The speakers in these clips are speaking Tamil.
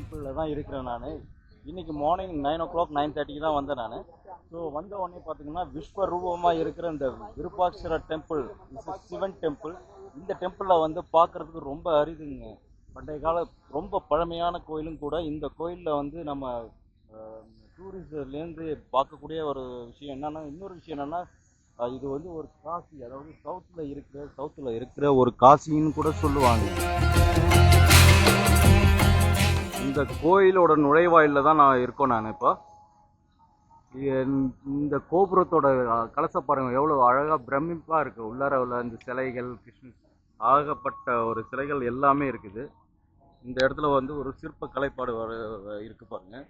டெம்பிளில் தான் இருக்கிறேன் நான். இன்னைக்கு morning nine o'clock nine தேர்ட்டிக்கு தான் வந்தேன் நான். ஸோ வந்த உடனே பார்த்தீங்கன்னா விஸ்வரூபமாக இருக்கிற இந்த விருப்பாட்சர டெம்பிள் சிவன் டெம்பிள் இந்த டெம்பிளில் வந்து பார்க்குறதுக்கு ரொம்ப அரிதுங்க. பண்டைய கால ரொம்ப பழமையான கோயிலும் கூட இந்த கோயிலில் வந்து நம்ம டூரிஸ்ட்லேருந்து பார்க்கக்கூடிய ஒரு விஷயம் என்னென்னா இன்னொரு விஷயம் என்னென்னா இது வந்து ஒரு காசி அதாவது சவுத்தில் இருக்கிற சவுத்தில் இருக்கிற ஒரு காசின்னு கூட சொல்லுவாங்க. இந்த கோயிலோட நுழைவாயிலில் தான் நான் இருக்கோம் நான் இப்போ. இந்த கோபுரத்தோட கலசை பாருங்கள் எவ்வளோ அழகாக பிரமிப்பாக இருக்குது உள்ளார உள்ள இந்த சிலைகள் கிருஷ்ண ஆகப்பட்ட ஒரு சிலைகள் எல்லாமே இருக்குது. இந்த இடத்துல வந்து ஒரு சிற்ப கலைப்பாடு வர இருக்கு பாருங்கள்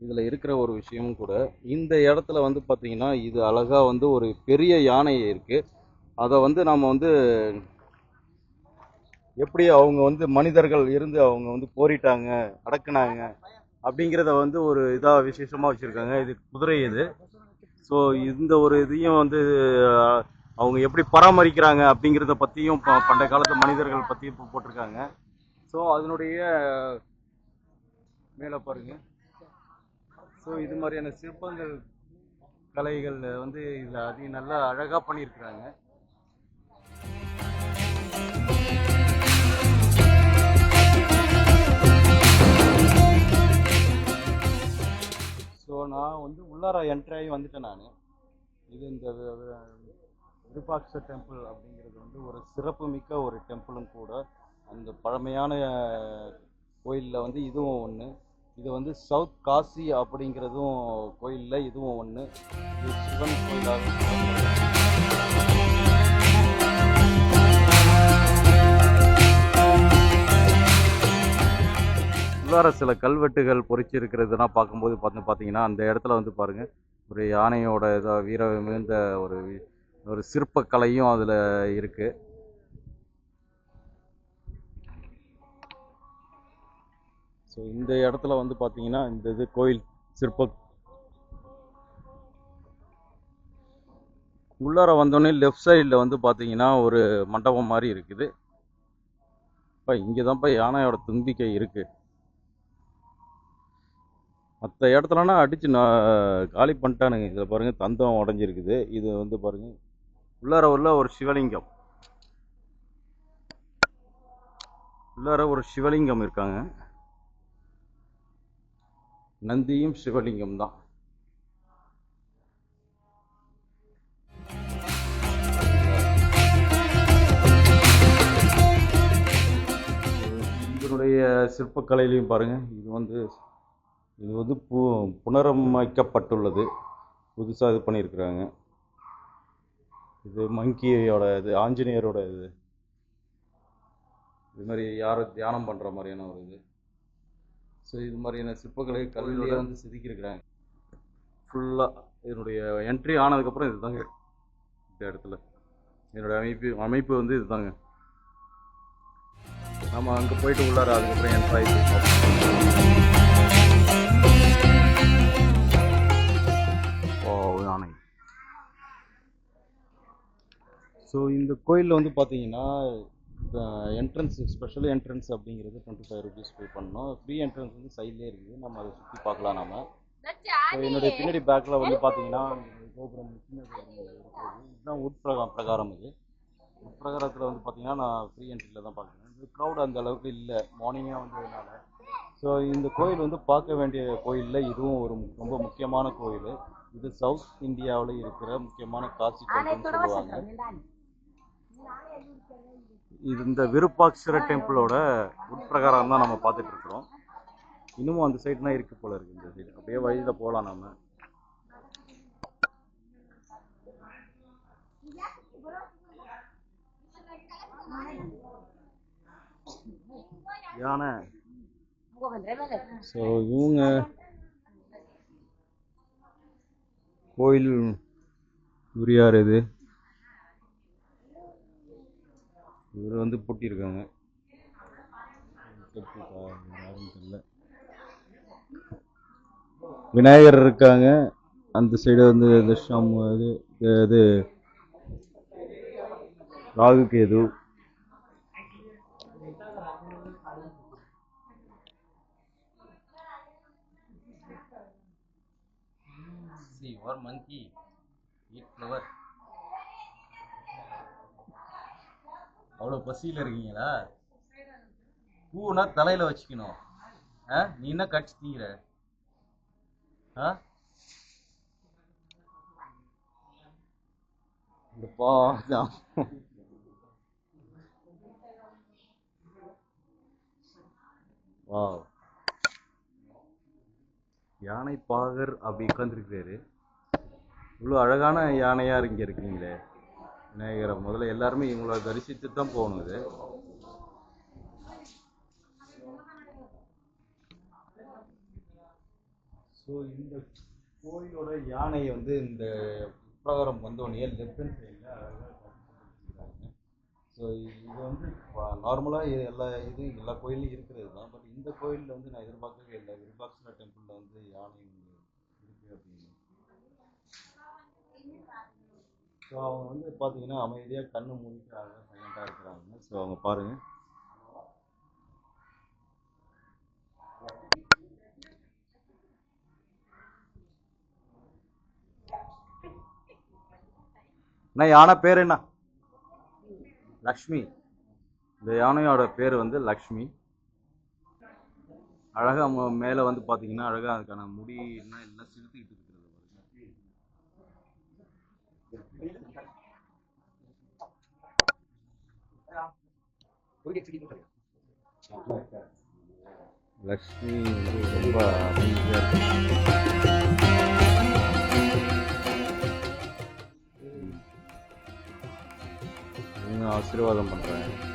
இதில் இருக்கிற ஒரு விஷயமும் கூட இந்த இடத்துல வந்து பார்த்திங்கன்னா இது அழகாக வந்து ஒரு பெரிய யானை இருக்குது அதை வந்து நம்ம வந்து எப்படி அவங்க வந்து மனிதர்கள் இருந்து அவங்க வந்து போரிட்டாங்க அடக்குனாங்க அப்படிங்கிறத வந்து ஒரு இதாக விசேஷமாக வச்சுருக்காங்க. இது குதிரை இது. ஸோ இந்த ஒரு இதையும் வந்து அவங்க எப்படி பராமரிக்கிறாங்க அப்படிங்கிறத பற்றியும் பண்டைய காலத்து மனிதர்கள் பற்றியும் இப்போ போட்டிருக்காங்க. ஸோ அதனுடைய மேலே பாருங்க. ஸோ இது மாதிரியான சிற்பங்கள் கலைகள் வந்து இதில் அதிகம் நல்லா அழகாக பண்ணியிருக்கிறாங்க. உள்ளார என்ட்ரி ஆகி வந்துட்டேன் நான். இது இந்த விருபாட்ச டெம்பிள் அப்படிங்கிறது வந்து ஒரு சிறப்புமிக்க ஒரு டெம்பிளும் கூட அந்த பழமையான கோயிலில் வந்து இதுவும் ஒன்று இது வந்து சவுத் காசி அப்படிங்கிறதும் கோயிலில் இதுவும் ஒன்று இது சிவன் கோயிலாக உள்ளார சில கல்வெட்டுகள் பொறிச்சிருக்கிறதுனா பார்க்கும்போது பார்த்து பார்த்தீங்கன்னா அந்த இடத்துல வந்து பாருங்கள் ஒரு யானையோட இதோ வீர மிகுந்த ஒரு ஒரு சிற்பக்கலையும் அதில் இருக்குது ஸோ இந்த இடத்துல வந்து பார்த்தீங்கன்னா இந்த இது கோயில் சிற்ப உள்ளார வந்தோடனே லெஃப்ட் சைடில் வந்து பார்த்தீங்கன்னா ஒரு மண்டபம் மாதிரி இருக்குது. இப்போ இங்கே தான்ப்பா யானையோட தும்பிக்கை இருக்குது மற்ற இடத்துலனா அடித்து நான் காலி பண்ணிட்டானுங்க. இதில் பாருங்கள் தந்தம் உடஞ்சிருக்குது. இது வந்து பாருங்கள் உள்ளார உள்ள ஒரு சிவலிங்கம். உள்ளார ஒரு சிவலிங்கம் இருக்காங்க. நந்தியும் சிவலிங்கம் தான். இதனுடைய சிற்பக்கலையிலையும் பாருங்கள் இது வந்து இது வந்து பு புனரமைக்கப்பட்டுள்ளது. புதுசாக இது பண்ணியிருக்கிறாங்க. இது மங்கியோட இது ஆஞ்சநேயரோட இது. இது மாதிரி யாரை தியானம் பண்ணுற மாதிரியான ஒரு இது. ஸோ இது மாதிரியான சிற்பக்கலை கல்வியை வந்து செதுக்கியிருக்கிறாங்க. ஃபுல்லாக இதனுடைய என்ட்ரி ஆனதுக்கப்புறம் இதுதாங்க இந்த இடத்துல. என்னோட அமைப்பு அமைப்பு வந்து இதுதாங்க. நம்ம அங்கே போயிட்டு உள்ளார அதுக்கப்புறம் என்ட்ரு ஆகிட்டு ஸோ இந்த கோயிலில் வந்து பார்த்தீங்கன்னா என்ட்ரன்ஸ் ஸ்பெஷல் என்ட்ரன்ஸ் அப்படிங்கிறது டுவெண்ட்டி ஃபைவ் ருபீஸ் பே பண்ணோம். ஃப்ரீ என்ட்ரன்ஸ் வந்து சைட்லேயே இருக்குது. நம்ம அதை சுற்றி பார்க்கலாம் நாம. ஸோ என்னுடைய பின்னாடி பேக்கில் வந்து பார்த்தீங்கன்னா கோபுரம் சின்ன கோபுரம் இதுதான் உட் பிரகா பிரகாரம் இது. உட் பிரகாரத்தில் வந்து பார்த்தீங்கன்னா நான் ஃப்ரீ என்ட்ரியில் தான் பார்க்குறேன். இது க்ரௌட் அந்த அளவுக்கு இல்லை. மார்னிங்காக வந்ததுனால. ஸோ இந்த கோயில் வந்து பார்க்க வேண்டிய கோயிலில் இதுவும் ஒரு ரொம்ப முக்கியமான கோயில். இது சவுத் இந்தியாவில் இருக்கிற முக்கியமான காசி டெம்பிள்னு சொல்லுவாங்க. இது இந்த விருப்பாட்சர டெம்பிளோட உட்பிரகாரம் தான் நம்ம பார்த்துட்டு இருக்கிறோம் இன்னமும் அந்த சைடு தான் இருக்கு போல இருக்கு இந்த சைடு அப்படியே வழியில போகலாம் நம்ம யானை. ஸோ இவங்க கோயில் உரியார் இது இவர் வந்து பூட்டியிருக்காங்க. யாருன்னு தெரியல விநாயகர் இருக்காங்க. அந்த சைடு வந்து தஷாம் இது இது Rahu Ketu. See, one monkey eat flower. அவ்வளோ பசியில் இருக்கீங்களா? பூனா தலையில் வச்சுக்கணும். ஆ? நீ என்ன கட்சி தீங்கிற? ஆ? இந்த. பாதம் வா யானை பாகர் அப்படி உட்காந்துருக்காரு இவ்வளோ அழகான யானையா இங்கே இருக்கீங்களே. விநாயகரை முதல்ல எல்லாருமே இவங்கள தரிசித்து தான் போகணும் இது. ஸோ இந்த கோயிலோட யானையை வந்து இந்த பிரகாரம் வந்தோடனே லெஃப்ட் ஹேண்ட் சைடில் அழகாக ஸோ இது வந்து நார்மலாக எல்லா இதுவும் எல்லா கோயிலும் இருக்கிறது தான். பட் இந்த கோயிலில் வந்து நான் எதிர்பார்க்கவே இல்லை. விருபாக்ஷனா டெம்பிளில் வந்து யானை இருக்குது அப்படின்னு ஸோ அவங்க வந்து பார்த்தீங்கன்னா அமைதியாக கண்ணு மூடிட்டு அழகாக சைலண்டாக இருக்கிறாங்க. ஸோ அவங்க பாருங்கள் அண்ணா யானை பேர் என்ன? லக்ஷ்மி. இந்த யானையோட பேர் வந்து லக்ஷ்மி. அழகா மேலே மேல வந்து பாத்தீங்கன்னா அழகா அதுக்கான முடி என்ன எல்லாம் செலுத்திக்கிட்டு இருக்கு பாருங்க. லக்ஷ்மி வந்து ரொம்ப அமைதியா இருக்கு இவங்க ஆசீர்வாதம் பண்றாங்க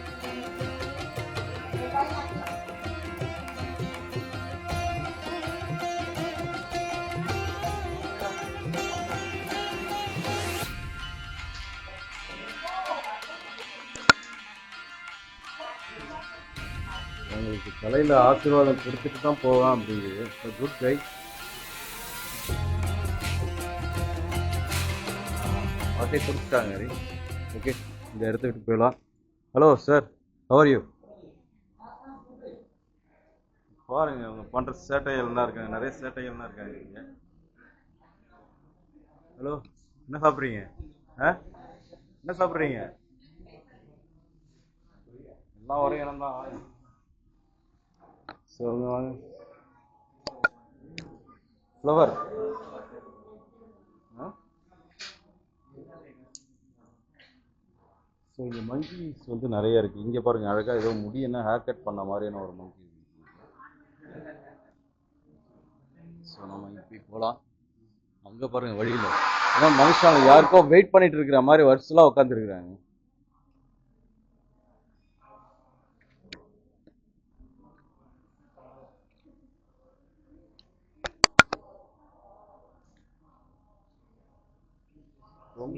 எனக்கு தலையில் ஆசீர்வாதம் கொடுத்துட்டு தான் போவேன் அப்படிங்குது. குட் கை வாட்டை கொடுத்துட்டாங்க ஓகே இந்த இடத்த விட்டு போயிடலாம். ஹலோ சார் ஹவர் யூ பாருங்க அவங்க பண்ணுற சேட்டைகள்லாம் இருக்காங்க. நிறைய சேட்டைகள்லாம் இருக்காங்க நீங்கள் ஹலோ என்ன சாப்பிட்றீங்க? ஆ? என்ன சாப்பிட்றீங்க? எல்லாம் ஒரே இடம் தான். ஸோ வாங்க ஃப்ளவர் ஸோ இங்கே மங்கிஸ் வந்து நிறைய இருக்குது இங்கே பாருங்கள் அழகாக ஏதோ முடி என்ன ஹேர் கட் பண்ண மாதிரியான ஒரு மங்கி ஸோ நம்ம இப்படி போகலாம் அங்கே பாருங்கள் வழியில். ஏன்னா மனுஷன் யாருக்கோ வெயிட் பண்ணிட்டு இருக்கிற மாதிரி வருஷலாம் உட்காந்துருக்குறாங்க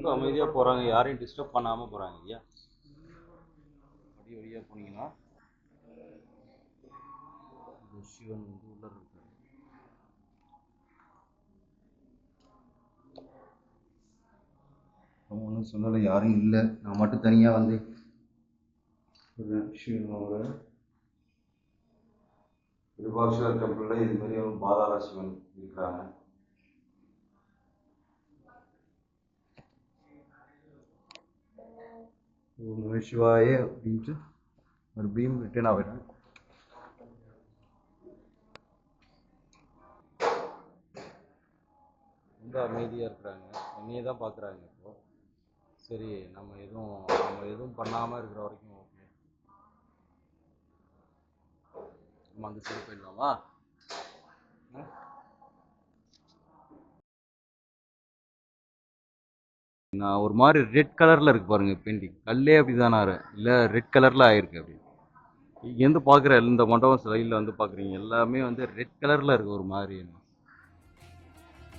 ரொம்ப அமைதியாக போகிறாங்க யாரையும் டிஸ்டர்ப் பண்ணாமல் போகிறாங்க ஐயா. அடி வழியாக போனீங்கன்னா சிவன் வந்து உள்ள இருக்காரு. அவங்க ஒன்றும் சொல்லலை. யாரும் இல்லை. நான் மட்டும் தனியாக வந்து சிவனோட விருபாட்சர டெம்பிளில் இது மாதிரி பாதாள சிவன் இருக்கிறாங்க ஓம் நம சிவாய அப்படின்ட்டு மறுபடியும் ரிட்டர்ன் ஆகிடுறேன் ரொம்ப அமைதியாக இருக்கிறாங்க. என்னையே தான் பார்க்குறாங்க இப்போ. சரி நம்ம எதுவும் நம்ம எதுவும் பண்ணாமல் இருக்கிற வரைக்கும் ஓகே நம்ம அங்கே சரி போயிடலாமா ஆ? நான் ஒரு மாதிரி ரெட் கலரில் இருக்கு பாருங்க பெயிண்டிங் கல்லே அப்படி தானே இல்லை ரெட் கலரில் ஆயிருக்கு அப்படி. இங்கேருந்து பார்க்குற இந்த மண்டபம் சிலையில் வந்து பார்க்குறீங்க எல்லாமே வந்து ரெட் கலரில் இருக்குது ஒரு மாதிரி.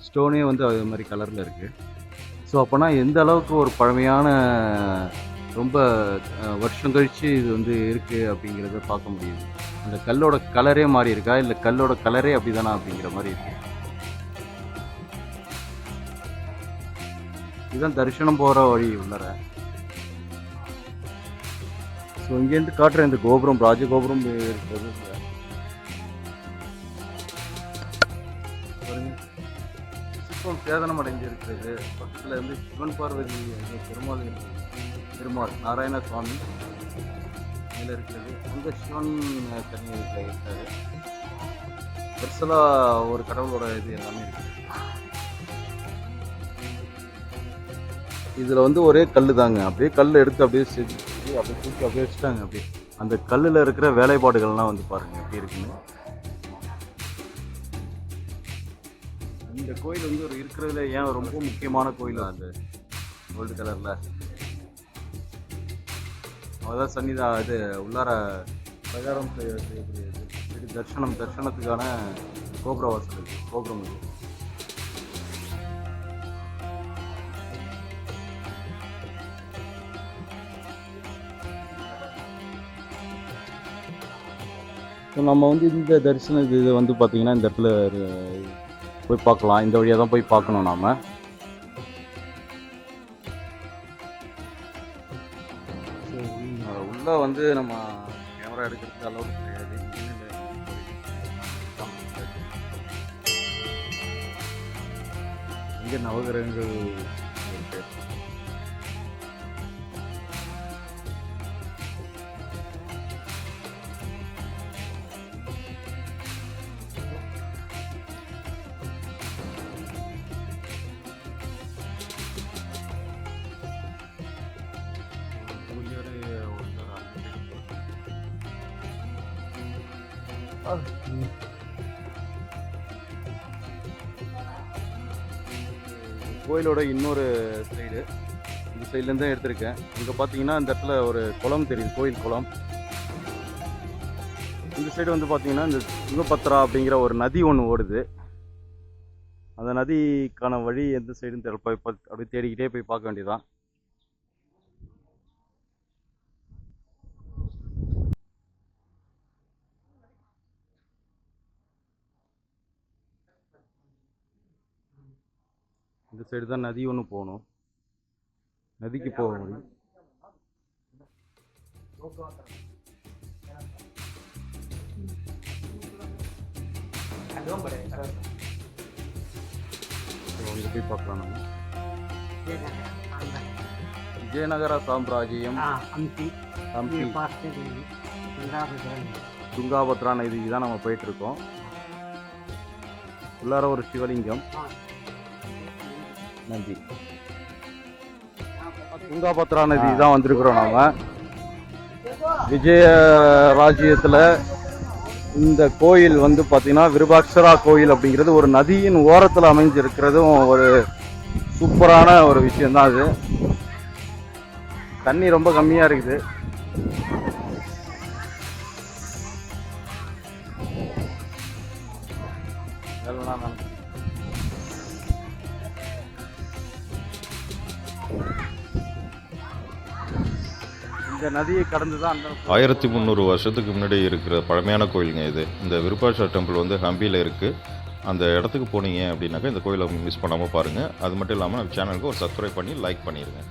ஸ்டோனே வந்து அது மாதிரி கலரில் இருக்குது ஸோ அப்போனா எந்த அளவுக்கு ஒரு பழமையான ரொம்ப வருஷம் கழித்து இது வந்து இருக்கு அப்படிங்கிறத பார்க்க முடியுது. அந்த கல்லோட கலரே மாறி இருக்கா? இல்லை கல்லோட கலரே அப்படிதானா அப்படிங்கிற மாதிரி இருக்கு. இதுதான் தரிசனம் போகிற வழி உள்ளர. ஸோ இங்கேருந்து காட்டுற இந்த கோபுரம் ராஜகோபுரம் இருக்கிறது. சிற்பம் சேதனம் அடைஞ்சிருக்கிறது. பக்கத்தில் வந்து சிவன் பார்வதி பெருமாள் பெருமாள் நாராயண சுவாமி இதில் இருக்கிறது. அந்த சிவன் தனி இருக்காரு பெருசலாக ஒரு கடவுளோட இது எல்லாமே இருக்குது இதில் வந்து ஒரே கல் தாங்க. அப்படியே கல் எடுத்து அப்படியே செஞ்சு அப்படியே தூக்கி அப்படியே வச்சுட்டாங்க. அப்படியே அந்த கல்லில் இருக்கிற வேலைப்பாடுகள்லாம் வந்து பாருங்க எப்படி இருக்குன்னு. இந்த கோயில் வந்து ஒரு இருக்கிறதுல ஏன் ரொம்ப முக்கியமான கோயில் அந்த கோல்டு கலரில் அதான் சன்னிதா இது உள்ளார பிரகாரம் செய்யக்கூடிய தர்ஷனம் தர்ஷனத்துக்கான கோபுர வாசல் கோபுரம் இது. ஸோ நம்ம வந்து இந்த தரிசன இது வந்து பார்த்திங்கன்னா இந்த இடத்துல போய் பார்க்கலாம். இந்த வழியாக தான் போய் பார்க்கணும் நாம். உள்ளே வந்து நம்ம கேமரா எடுக்கிறதுக்கு அளவுக்கு கிடையாது இங்கே நவகிரகங்கள் கோயிலோட இன்னொரு சைடு இந்த சைட்லேருந்து தான் எடுத்திருக்கேன். இங்கே பார்த்தீங்கன்னா இந்த இடத்துல ஒரு குளம் தெரியுது கோயில் குளம். இந்த சைடு வந்து பார்த்தீங்கன்னா இந்த துங்கபத்ரா அப்படிங்கிற ஒரு நதி ஒன்று ஓடுது. அந்த நதிக்கான வழி எந்த சைடுன்னு தெரியல போய் அப்படி அப்படியே தேடிக்கிட்டே போய் பார்க்க வேண்டியதான் இந்த சைடு தான் நதி ஒன்று போகணும். நதிக்கு போக முடியும். போய் பார்க்கலாம் நம்ம. விஜயநகர சாம்ராஜ்யம். ஹம்பி ஹம்பி துங்காபத்ரான. இதுக்கு தான் நம்ம போயிட்டுருக்கோம் உள்ளார ஒரு சிவலிங்கம். நந்தி துங்காபத்ரா நதி தான் வந்திருக்கிறோம் நாம. விஜய ராஜ்யத்தில் இந்த கோயில் வந்து பார்த்தீங்கன்னா விருபாட்சரா கோயில் அப்படிங்கிறது ஒரு நதியின் ஓரத்தில் அமைஞ்சிருக்கிறதும் ஒரு சூப்பரான ஒரு விஷயம்தான் அது. தண்ணி ரொம்ப கம்மியாக இருக்குது. வேலைலாம் இந்த நதியை கடந்து தான் அந்த ஆயிரத்தி முந்நூறு வருஷத்துக்கு முன்னாடி இருக்கிற பழமையான கோயிலுங்க இது. இந்த விருப்பாட்சா டெம்பிள் வந்து ஹம்பியில் இருக்குது அந்த இடத்துக்கு போனீங்க அப்படின்னாக்கா இந்த கோயிலை மிஸ் பண்ணாமல் பாருங்கள் அது மட்டும் இல்லாமல் நம்ம சேனலுக்கு ஒரு சப்ஸ்கிரைப் பண்ணி லைக் பண்ணிடுங்க